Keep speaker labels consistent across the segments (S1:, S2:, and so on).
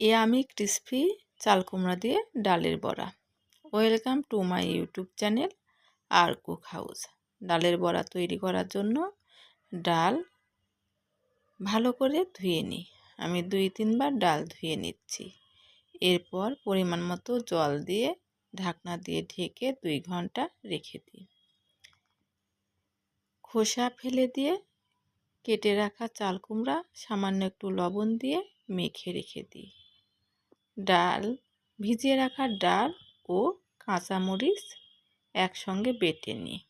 S1: এ আমি ক্রিসপি চাল কুমড়া দিয়ে ডালের বড়া। Welcome to my YouTube channel R cook house ডালের বড়া তৈরি করার জন্য ডাল ভালো করে ধুয়ে নিই। আমি দুই তিনবার ডাল ধুয়ে নিচ্ছি। এরপর পরিমাণ মতো জল দিয়ে ঢাকনা দিয়ে ঢেকে দুই ঘণ্টা রেখে দিই। খোসা ফেলে দিয়ে কেটে রাখা চাল কুমড়া সামান্য একটু লবণ দিয়ে মেখে রেখে দিই। ডাল, ভিজিয়ে রাখা ডাল ও কাঁচামরিচ একসঙ্গে বেটে নিই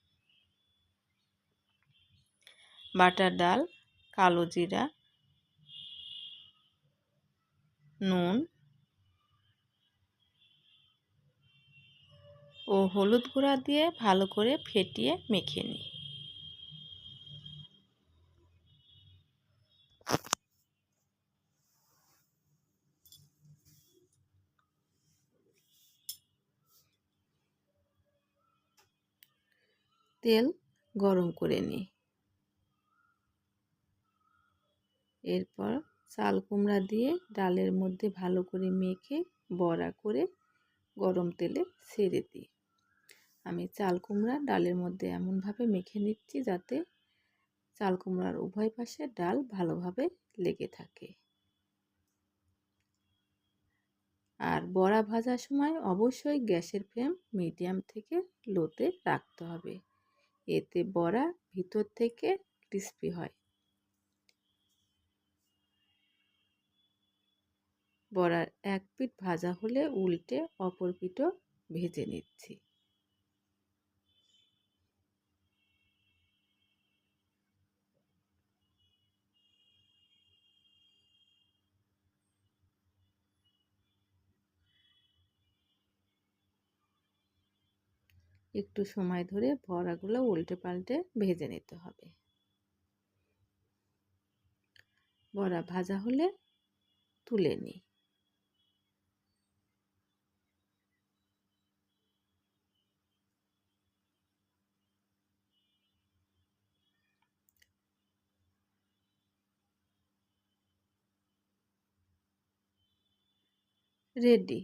S1: বাটার ডাল, কালো জিরা, নুন ও হলুদ গুঁড়া দিয়ে ভালো করে ফেটিয়ে মেখে নিই তেল গরম করে নিই। এরপর চাল কুমড়া দিয়ে ডালের মধ্যে ভালো করে মেখে বড়া করে গরম তেলে ছেড়ে দিই। আমি চাল কুমড়া ডালের মধ্যে এমনভাবে মেখে নিচ্ছি যাতে চাল কুমড়ার উভয় পাশে ডাল ভালোভাবে লেগে থাকে। আর বড়া ভাজার সময় অবশ্যই গ্যাসের ফ্লেম মিডিয়াম থেকে লোতে রাখতে হবে। এতে বড়া ভিতর থেকে ক্রিস্পি হয়। বড়ার এক পিঠ ভাজা হলে উল্টে অপর পিঠও ভেজে নিচ্ছি। একটু সময় ধরে বড়াগুলো উল্টে পাল্টে ভেজে নিতে হবে। বড়া ভাজা হলে তুলে নিই। রেডি,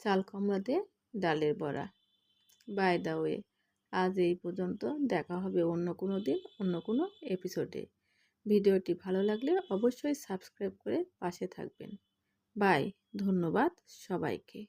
S1: চাল কুমড়া দিয়ে ডালের বড়া। বাই দ্য ওয়ে আজ এই পর্যন্ত। দেখা হবে অন্য কোনো দিন, অন্য কোনো এপিসোডে ভিডিওটি ভালো লাগলে অবশ্যই সাবস্ক্রাইব করে পাশে থাকবেন। বাই ধন্যবাদ সবাইকে।